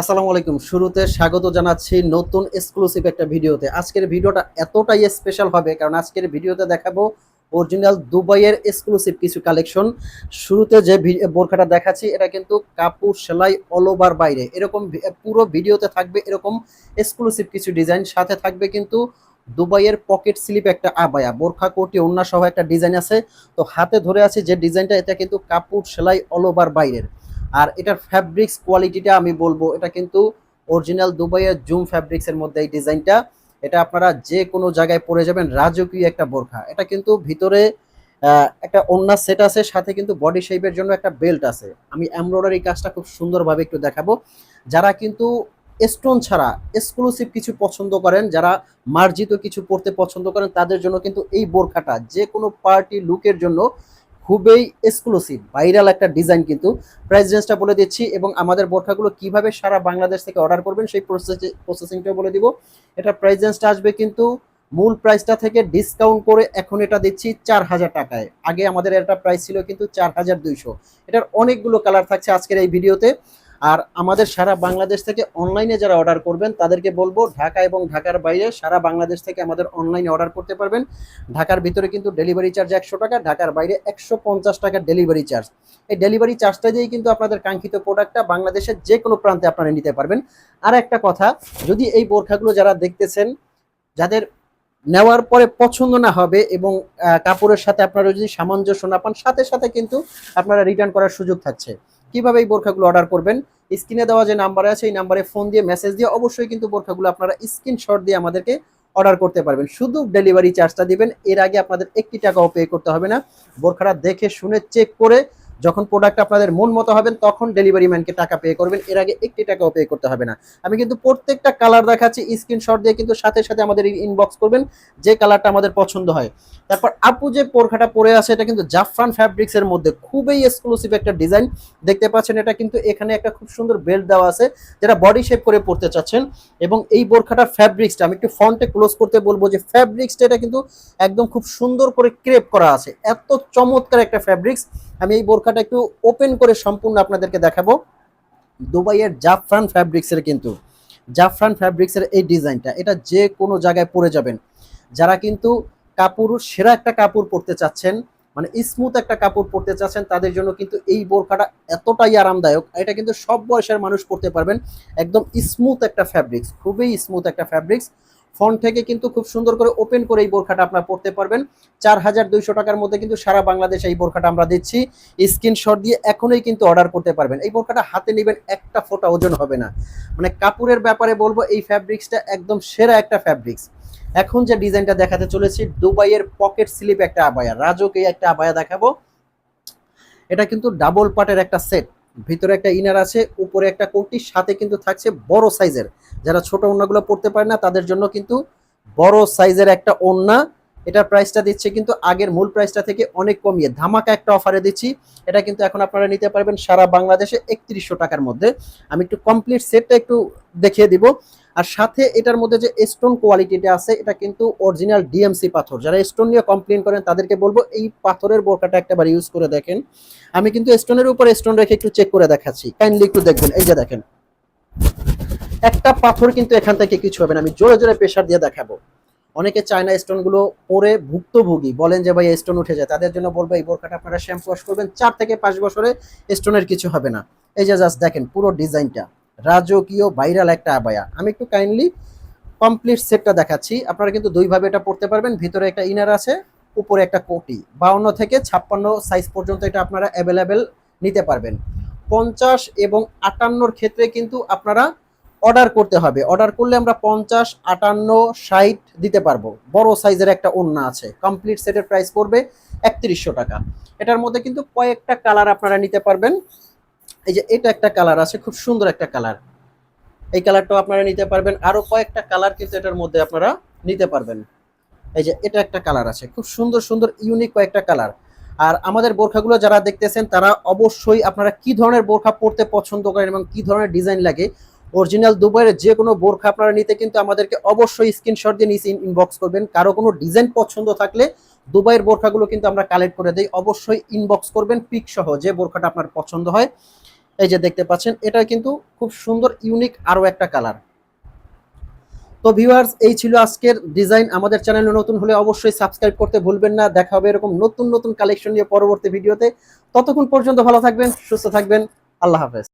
আসসালামু আলাইকুম। শুরুতে স্বাগত জানাচ্ছি নতুন এক্সক্লুসিভ একটা ভিডিওতে। আজকের ভিডিওটা এতটাই স্পেশাল হবে কারণ আজকের ভিডিওতে দেখাবো অরিজিনাল দুবাইয়ের এক্সক্লুসিভ কিছু কালেকশন শুরুতে যে বোরখাটা দেখাচ্ছি, এটা কিন্তু কাপড় সেলাই অল ওভার বাইরে। এরকম পুরো ভিডিওতে থাকবে এরকম এক্সক্লুসিভ কিছু ডিজাইন সাথে থাকবে কিন্তু দুবাইয়ের পকেট স্লিপ একটা আবায়া, বোরখা, কোটি অন্য সহ একটা ডিজাইন আছে। তো হাতে ধরে আছে যে ডিজাইনটা এটা কিন্তু কাপড় সেলাই অল ওভার বাইরের। আর এটার ফ্যাব্রিক্স কোয়ালিটিটা আমি বলব, এটা কিন্তু অরিজিনাল দুবাইয়ের জুম ফ্যাব্রিক্সের মধ্যে এই ডিজাইনটা এটা আপনারা যে কোনো জায়গায় পরে যাবেন, রাজকীয় একটা বোরখা। এটা কিন্তু ভিতরে একটা ওন্না সেট আছে, সাথে কিন্তু বডি শেপের জন্য একটা বেল্ট আছে। আমি এমব্রয়ডারি কাজটা খুব সুন্দরভাবে একটু দেখাবো। যারা কিন্তু স্টোন ছাড়া এক্সক্লুসিভ কিছু পছন্দ করেন, যারা মার্জিত কিছু পড়তে পছন্দ করেন, তাদের জন্য কিন্তু এই বোরখাটা, যে কোনো পার্টি লুকের জন্য খুবই এক্সক্লুসিভ ভাইরাল একটা ডিজাইন কিন্তু প্রাইস রেঞ্জটা বলে দিচ্ছি এবং আমাদের বোরখাগুলো কীভাবে সারা বাংলাদেশ থেকে অর্ডার করবেন সেই প্রসেসিংটা বলে দিব। এটা প্রাইস রেঞ্জটা আসবে কিন্তু মূল প্রাইসটা থেকে ডিসকাউন্ট করে এখন এটা দিচ্ছি চার হাজার টাকায়। আগে আমাদের এটা প্রাইস ছিল কিন্তু চার হাজার দুইশো। এটার অনেকগুলো কালার থাকছে আজকের এই ভিডিওতে আর আমাদের সারা বাংলাদেশ থেকে অনলাইনে যারা অর্ডার করবেন, তাদেরকে বলব ঢাকা এবং ঢাকার বাইরে সারা বাংলাদেশ থেকে আমাদের অনলাইনে অর্ডার করতে পারবেন। ঢাকার ভিতরে কিন্তু ডেলিভারি চার্জ একশো টাকা, ঢাকার বাইরে একশো পঞ্চাশ টাকা ডেলিভারি চার্জ এই ডেলিভারি চার্জটা দিয়েই কিন্তু আপনাদের কাঙ্ক্ষিত প্রোডাক্টটা বাংলাদেশের যে কোনো প্রান্তে আপনারা নিতে পারবেন। আর একটা কথা, যদি এই বোরখাগুলো যারা দেখতেছেন, যাদের নেওয়ার পরে পছন্দ না হবে এবং কাপড়ের সাথে আপনারা যদি সামঞ্জস্য না পান, সাথে সাথে কিন্তু আপনারা রিটার্ন করার সুযোগ থাকছে। কীভাবে এই বোরখাগুলো অর্ডার করবেন? স্ক্রিনে দেওয়া যে নাম্বার আছে, এই নাম্বারে ফোন দিয়ে মেসেজ দিয়ে অবশ্যই কিন্তু বোরখাগুলো আপনারা স্ক্রিনশট দিয়ে আমাদেরকে অর্ডার করতে পারবেন। শুধু ডেলিভারি চার্জটা দিবেন, এর আগে আপনাদের একটি টাকাও পে করতে হবে না। বোরখাটা দেখে, শুনে চেক করে যখন প্রোডাক্ট আপনাদের মন মতো হবেন তখন ডেলিভারি ম্যানকে টাকা পে করবেন। এর আগে একটি টাকাও পে করতে হবে না। আমি কিন্তু প্রত্যেকটা কালার দেখাচ্ছি স্ক্রিনশট দিয়ে কিন্তু সাথে সাথে আমাদের ইনবক্স করবেন, যে কালারটা আমাদের পছন্দ হয়। তারপর আপু যে পোরখাটা পরে আছে, এটা কিন্তু জাফরান ফ্যাব্রিক্স এর মধ্যে খুবই এক্সক্লুসিভ একটা ডিজাইন দেখতে পাচ্ছেন, এটা কিন্তু এখানে একটা খুব সুন্দর বেল্ট দেওয়া আছে যেটা বডি শেপ করে পড়তে চাচ্ছেন। এবং এই বোরখাটার ফ্যাব্রিক্সটা আমি একটু ফন্টে ক্লোজ করতে বলব যে ফ্যাব্রিক্সটা এটা কিন্তু একদম খুব সুন্দর করে ক্রেপ করা আছে। এত চমৎকার একটা ফ্যাব্রিক্স আমি এই বোরখাটা একটু ওপেন করে সম্পূর্ণ আপনাদেরকে দেখাবো। দুবাইয়ের জাফরান ফ্যাব্রিক্সের কিন্তু, জাফরান ফ্যাব্রিক্সের এই ডিজাইনটা, এটা যে কোনো জায়গায় পরে যাবেন। যারা কিন্তু কাপড়, সেরা একটা কাপড় পরতে চাচ্ছেন মানে স্মুথ একটা কাপড় পরতে চাচ্ছেন, তাদের জন্য কিন্তু এই বোরখাটা এতটাই আরামদায়ক, এটা কিন্তু সব বয়সের মানুষ পরতে পারবেন। একদম স্মুথ একটা ফ্যাব্রিক্স খুবই স্মুথ একটা ফ্যাব্রিক্স ফোন থেকে কিন্তু খুব সুন্দর করে ওপেন করে এই বোরখাটা আপনারা পরতে পারবেন। চার হাজার দুইশো টাকার মধ্যে কিন্তু সারা বাংলাদেশে এই বোরখাটা আমরা দিচ্ছি। স্ক্রিনশট দিয়ে এখনই কিন্তু অর্ডার করতে পারবেন। এই বোরখাটা হাতে নেবেন, একটা ফোঁটা ওজন হবে না। মানে কাপড়ের ব্যাপারে বলব, এই ফ্যাব্রিক্সটা একদম সেরা একটা ফ্যাব্রিক্স। এখন যে ডিজাইনটা দেখাতে চলেছি, দুবাইয়ের পকেট স্লিপ একটা আবায়া রাজকে একটা আবায়া দেখাবো। এটা কিন্তু ডাবল পার্টের একটা সেট ভিতরে একটা ইনার আছে, উপরে একটা কোটি, সাথে কিন্তু থাকছে বড় সাইজের যারা ছোট ওড়নাগুলো পড়তে পারে না, তাদের জন্য কিন্তু বড় সাইজের একটা ওড়না এটার প্রাইসটা দিচ্ছে কিন্তু আগের মূল প্রাইসটা থেকে অনেক কমিয়ে। ধামাকা একটা অফারে দিচ্ছি। এটা কিন্তু এখন আপনারা নিতে পারবেন সারা বাংলাদেশে একত্রিশশো টাকার মধ্যে। আমি একটু কমপ্লিট সেটটা একটু দেখিয়ে দিব। আর সাথে এটার মধ্যে যে স্টোন কোয়ালিটিটা আছে, এটা কিন্তু অরিজিনাল ডিএমসি পাথর। যারা স্টোন নিয়ে কমপ্লেন করেন, তাদেরকে বলব এই পাথরের বোরকাটা একটাবার ইউজ করে দেখেন। আমি কিন্তু স্টোনের উপর স্টোন রেখে একটু চেক করে দেখাচ্ছি। কাইন্ডলি একটু দেখবেন। এই যে দেখেন। একটা পাথর কিন্তু এখান থেকে কিছু হবে না। আমি জোরে জোরে প্রেশার দিয়ে দেখাবো। অনেকে চায়না স্টোনগুলো পরে ভুক্তভোগী। বলেন যে, ভাই স্টোন উঠে যায়। তাদের জন্য বলব, এই বোরকাটা আপনারা শ্যাম্পু ওয়াশ করবেন। চার থেকে পাঁচ বছরে স্টোনের কিছু হবে না। এই যে জাস্ট দেখেন পুরো ডিজাইনটা। রাজকীয় ভাইরাল একটা আবায়া। আমি একটু কাইন্ডলি কমপ্লিট সেটটা দেখাচ্ছি। আপনারা কিন্তু দুইভাবে এটা পড়তে পারবেন। ভিতরে একটা ইনার আছে, উপরে একটা কোটি। বাউন্ন থেকে ছাপ্পান্ন সাইজ পর্যন্ত এটা আপনারা অ্যাভেলেবেল নিতে পারবেন। পঞ্চাশ এবং আটান্নর ক্ষেত্রে কিন্তু আপনারা অর্ডার করতে হবে। অর্ডার করলে আমরা পঞ্চাশ, আটান্ন, ষাট দিতে পারব। বড় সাইজের একটা ওন্না আছে। কমপ্লিট সেটের প্রাইস পড়বে একত্রিশশো টাকা। এটার মধ্যে কিন্তু কয়েকটা কালার আপনারা নিতে পারবেন। এই যে এটা একটা কালার আছে, খুব সুন্দর একটা কালার। এই কালারটাও আপনারা নিতে পারবেন। আরও কয়েকটা কালার কিন্তু এটার মধ্যে আপনারা নিতে পারবেন। এই যে এটা একটা কালার আছে। খুব সুন্দর সুন্দর, ইউনিক কয়েকটা কালার। আর আমাদের বোরখাগুলো যারা দেখতেছেন, তারা অবশ্যই আপনারা কি ধরনের বোরখা পরতে পছন্দ করেন এবং কি ধরনের ডিজাইন লাগে অরিজিনাল দুবাইয়ের যে কোনো বোরখা আপনারা নিতে কিন্তু আমাদেরকে অবশ্যই স্ক্রিনশট দিয়ে নিচে ইনবক্স করবেন। কারও কোনো ডিজাইন পছন্দ থাকলে দুবাইয়ের বোরখাগুলো কিন্তু আমরা কালেক্ট করে দিই। অবশ্যই ইনবক্স করবেন পিক সহ যে বোরখাটা আপনার পছন্দ হয়। এই যে দেখতে পাচ্ছেন, এটা কিন্তু খুব সুন্দর ইউনিক আরও একটা কালার তো ভিউয়ার্স এই ছিল আজকের ডিজাইন আমাদের চ্যানেলে নতুন হলে অবশ্যই সাবস্ক্রাইব করতে ভুলবেন না। দেখা হবে এরকম নতুন নতুন কালেকশন নিয়ে পরবর্তী ভিডিওতে ততক্ষণ পর্যন্ত ভালো থাকবেন, সুস্থ থাকবেন। আল্লাহ হাফেজ।